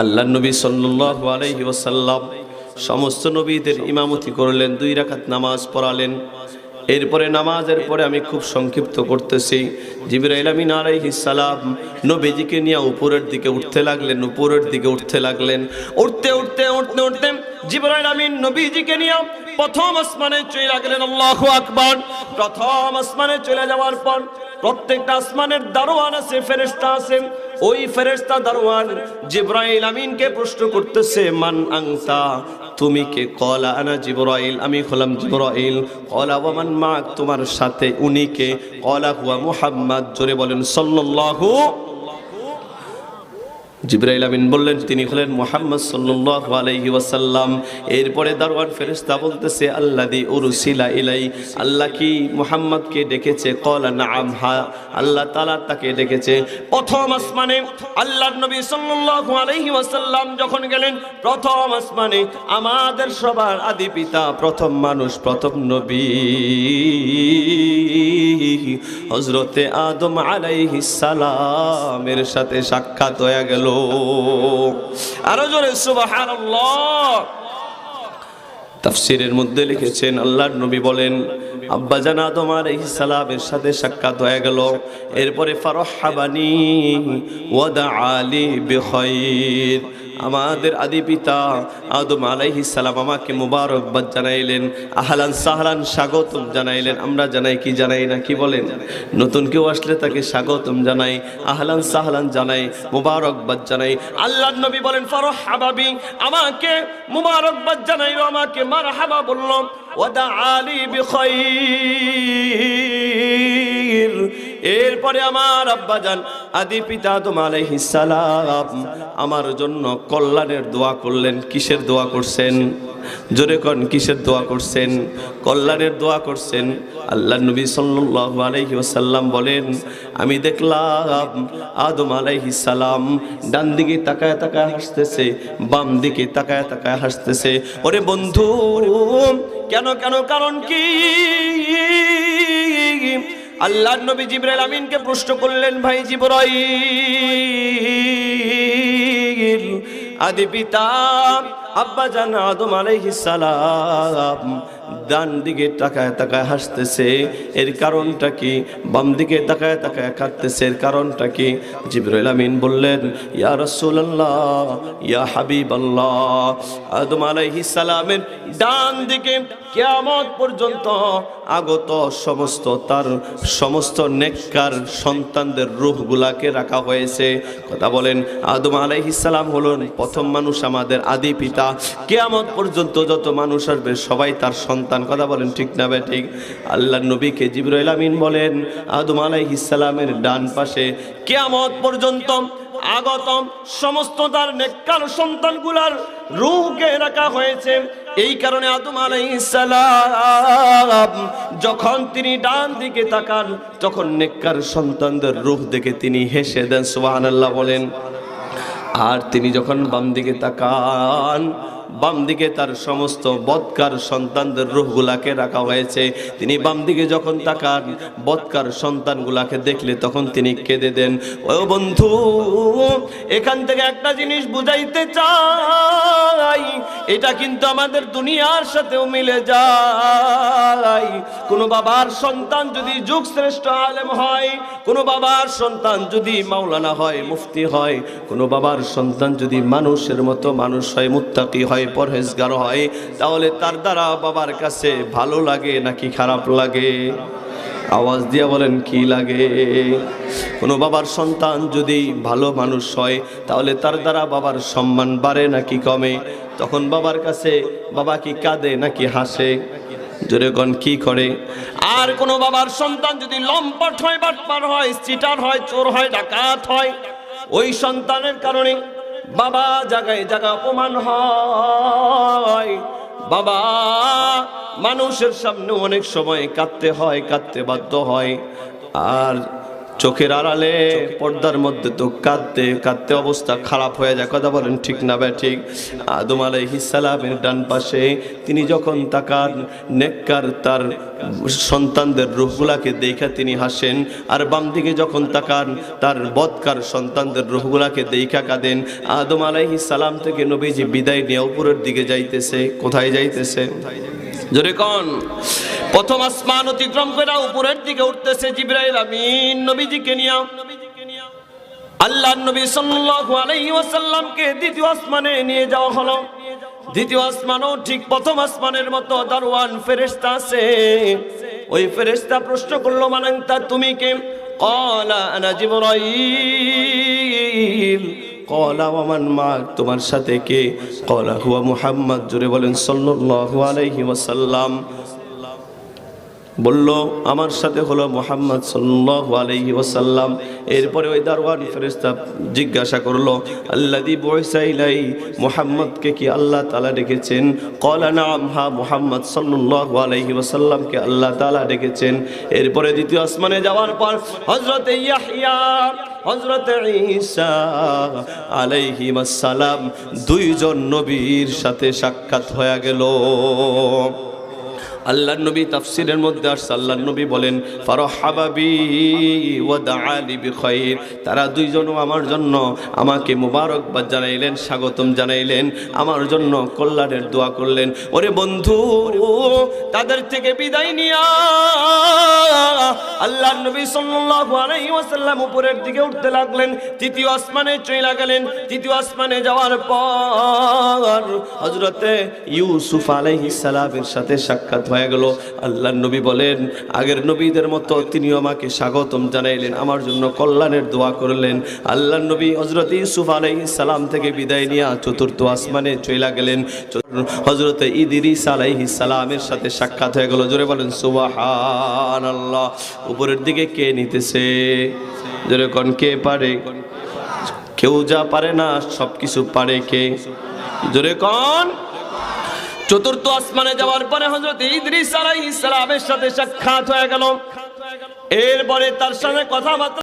আল্লাহ নবী সাল্লাল্লাহু আলাইহি ওয়াসাল্লাম সমস্ত নবীদের ইমামতি করলেন, দুই রাকাত নামাজ পড়ালেন। এরপরে নামাজের পরে আমি খুব সংক্ষিপ্ত করতেছি। জিবরাইল আমিন সালাম নবীজিকে নিয়ে উপরের দিকে উঠতে লাগলেন, উপরের দিকে উঠতে লাগলেন। উঠতে উঠতে উঠতে উঠতে জিবরাইল নবীজিকে নিয়ে প্রথম আসমানে চলে গেলেন, আল্লাহু আকবার। প্রথম আসমানে চলে যাওয়ার পর প্রত্যেকটা আসমানের দারোয়ান আছে ফেরেস্তা আছে। ওই ফেরেস্তা দারোয়ান জিব্রাইল আমিনকে প্রশ্ন করতেছে, মান আংসা তুমি কে? কলা, আনা জিব্রাইল, আমি হলাম জিব্রাইল। কলা ওয়ামান মা তোমার সাথে উনি কে? কলা, হুয়া মুহাম্মদ। জোরে বলেন, সাল্লাল্লাহু জিব্রাইল আমিন বললেন, তিনি হলেন মোহাম্মদ সাল্লাল্লাহু আলাইহি ওয়াসাল্লাম। এরপরে দারওয়ান ফেরেশতা বলতেছে আল্লাদি উরসিলা ইলাই আল্লাহ কি মুহাম্মদকে ডেকেছে? কলা নাআম, হা। আল্লাহ তালা তাকে ডেকেছে। প্রথম আসমানে আল্লাহর নবী সাল্লাল্লাহু আলাইহি ওয়াসাল্লাম যখন গেলেন, প্রথম আসমানে আমাদের সবার আদি পিতা, প্রথম মানুষ, প্রথম নবী। হজরতে আদম আলাইহিস সালামের সাথে সাক্ষাৎ হয়ে গেল। আরও জোরে তাফসিরের মধ্যে লিখেছেন, আল্লাহর নবী বলেন আব্বাজান আদম আলাইহিস সালামের সাথে সাক্ষাৎ হয়ে গেল। এরপরে ফারহাবানি ওয়াদা আলী বিখাইর। আমাদের আদি পিতা আদম সালাম আমাকে মুবারকবাদ জানাইলেন, আহলান সাহলান স্বাগতম জানাইলেন। আমরা জানাই কি জানাই না কি বলেন? নতুন কেউ আসলে তাকে স্বাগতম জানাই, আহলান সাহলান জানাই, মুবারকবাদ জানাই। আল্লাহর নবী বলেন ফারহাবাবি আমাকে মুবারকবাদ জানাইলো, আমাকে মারহাবা বলল, ওয়াদা আলী বিখাইর এরপরে আমার আব্বা আব্বাজান আদি পিতা আদম আলাইহিস সালাম আমার জন্য কল্যাণের দোয়া করলেন। কিসের দোয়া করছেন? জোরে কন, কিসের দোয়া করছেন? কল্যাণের দোয়া করছেন। আল্লাহ নবী সাল্লাল্লাহু আলাইহি ওয়াসাল্লাম বলেন, আমি দেখলাম আদম আলাইহিস সালাম ডান দিকে তাকায় তাকায় হাসতেছে, বাম দিকে তাকায় তাকায় হাসতেছে। ওরে বন্ধু, কেন কেন, কারণ কি? আল্লাহর নবী জিবরাইল আমিনকে প্রশ্ন করলেন ভাই জিবরাইল আদি পিতা আব্বা জান আদম আলাইহিস সালাম ডান দিকে তাকায় তাকায় হাসতেছে। এর কারণটা কি? বাম দিকে তাকায় তাকায় কাঁদতেছে। এর কারণটা কি? জিবরাইল আমিন বললেন, ইয়া রাসূলুল্লাহ, ইয়া হাবিবাল্লাহ। আদম আলাইহিস সালামের ডান দিকে কিয়ামত পর্যন্ত আগত সমস্ত তার সমস্ত নেককার সন্তানদের রূহগুলাকে রাখা হয়েছে। কথা বলেন, আদম আলাইহিস সালাম হলেন প্রথম মানুষ আমাদের আদি পিতা। কিয়ামত পর্যন্ত যত মানুষ আসবে, সবাই তার সন্তান। কথা বলেন ঠিক না ঠিক? আল্লাহ নবীকে জিবরুল আমিন বলেন, আদম আলাইহিস সালামের ডান পাশে, কেয়ামত পর্যন্ত আগতম সমস্ত তার নেককার সন্তানগুলার রূহকে রাখা হয়েছে। এই কারণে আদম আলাইহিস সালাম যখন তিনি ডান দিকে তাকান, তখন নেককার সন্তানদের রূহ দেখে তিনি হেসে দেন, সুবহানাল্লাহ বলেন। আর তিনি যখন বাম দিকে তাকান বাম দিকে তার সমস্ত বৎকার সন্তানদের রূহগুলাকে রাখা হয়েছে। তিনি বাম দিকে যখন তাকান, বৎকার সন্তানগুলাকে দেখলে তখন তিনি কেঁদে দেন, ও বন্ধু, এখান থেকে একটা জিনিস বুঝাইতে চাই, এটা কিন্তু আমাদের দুনিয়ার সাথেও মিলে যায়। কোনো বাবার সন্তান যদি যুগ শ্রেষ্ঠ আলেম হয়, কোনো বাবার সন্তান যদি মাওলানা হয়, মুফতি হয়, কোনো বাবার সন্তান যদি মানুষের মতো মানুষ হয়, মুত্তাকি হয় পরহেজগার হয়, তাহলে তার দ্বারা বাবার কাছে ভালো লাগে নাকি খারাপ লাগে? আওয়াজ দিয়া বলেন, কি লাগে? কোনো বাবার সন্তান যদি ভালো মানুষ হয়, তাহলে তার দ্বারা বাবার সম্মান বাড়ে নাকি কমে? তখন বাবার কাছে বাবা কি কাঁদে নাকি হাসে? জোরে কি করে? আর কোনো বাবার সন্তান যদি লম্পট হয়, বাটপার হয় চিটার হয়, চোর হয়, ডাকাত হয়, ওই সন্তানের কারণে বাবা জায়গায় জায়গা অপমান হয়। বাবা, মানুষের সামনে অনেক সময় কাঁদতে হয়, কাঁদতে বাধ্য হয়। আর চোখের আড়ালে, পর্দার মধ্যে তো কাঁদতে কাঁদতে অবস্থা খারাপ হয়ে যায়। কথা বলেন ঠিক না ব্যা ঠিক? আদম আলাইহিসালামের ডান পাশে তিনি যখন তাকার নেককার তার সন্তানদের রূপগুলাকে দেখা তিনি হাসেন, আর বাম দিকে যখন তাকান, তার বদকার সন্তানদের রূপগুলাকে দেখা কাঁদেন। আদম আলাইহিস সালাম থেকে নবীজি বিদায় নিয়ে উপরের দিকে যাইতেছে, কোথায় যাইতেছে? জোরে কন। প্রথম আসমান অতিক্রম করে উপরের দিকে উঠতেছে জিব্রাইল আমিন নবীজিকে নিয়ে। আল্লাহ নবী সাল্লাল্লাহু আলাইহি ওয়াসাল্লামকে দ্বিতীয় আসমানে নিয়ে যাওয়া হলো। দ্বিতীয় আসমানও ঠিক প্রথম আসমানের মতো দারওয়ান ফেরেশতা আছে। ওই ফেরেশতা প্রশ্ন করল মানাংতা তুমি কে? ক্বালা আনা জিবরাইল। ক্বালা ওয়ামান মা তোমার সাথে কে? ক্বালা, হুয়া মুহাম্মদ। জুড়ে বলেন, সাল্লাল্লাহু আলাইহি ওয়াসাল্লাম। বলল, আমার সাথে হলো মোহাম্মদ সাল্লাল্লাহু আলাইহি ওয়াসাল্লাম। এরপরে ওই দারওয়ান ফেরেশতা জিজ্ঞাসা করল, আল্লাযী বুইসা ইলাই মুহাম্মদকে কি আল্লাহ তাআলা ডেকেছেন? ক্বালা, নাম, হা মুহাম্মদ সাল্লাল্লাহু আলাইহি ওয়াসাল্লামকে আল্লাহ তাআলা ডেকেছেন। এরপরে দ্বিতীয় আসমানে যাওয়ার পর হযরত ইয়াহইয়া, হযরত ঈসা আলাইহিস সালাম দুইজন নবীর সাথে সাক্ষাৎ হয়ে গেল। আল্লাহ নবী তাফসিরের মধ্যে আসছে আল্লাহ নবী বলেন ফারহাবাবি বিখাইর তারা দুইজনও আমার জন্য আমাকে মুবারকবাদ জানাইলেন, স্বাগতম জানাইলেন, আমার জন্য কল্যাণের দোয়া করলেন। ওরে বন্ধু, তাদের থেকে বিদায় নিয়া আল্লাহ নবী সাল্লাল্লাহু উপরের দিকে উঠতে লাগলেন, তৃতীয় আসমানে চলে গেলেন। তৃতীয় আসমানে যাওয়ার পর হযরতে ইউসুফ আলাইহিস সাথে সাক্ষাৎ হয়ে গেল। আল্লাহ নবী বলেন, আগের নবীদের মতো তিনিও আমাকে স্বাগতম জানাইলেন, আমার জন্য কল্যাণের দোয়া করলেন। আল্লাহ নবী হজরত ইউসুফ আলাইহিস সালাম থেকে বিদায় নিয়ে চতুর্থ আসমানে চইলা গেলেন। হজরত ইদিরিস আলাইহিস সালামের সাথে সাক্ষাৎ হয়ে গেল। জোরে বলেন সুবাহান আল্লাহ উপরের দিকে কে নিতেছে? জোরে কোন, কে পারে? কেউ যা পারে না সব কিছু পারে কে? জোরে কোন। চতুর্থ আসমানে যাওয়ার পরে হজরত ইদ্রিস আলাইহিস সালামের সাথে সাক্ষাৎ হয়ে গেল। এরপরে তার সঙ্গে কথাবার্তা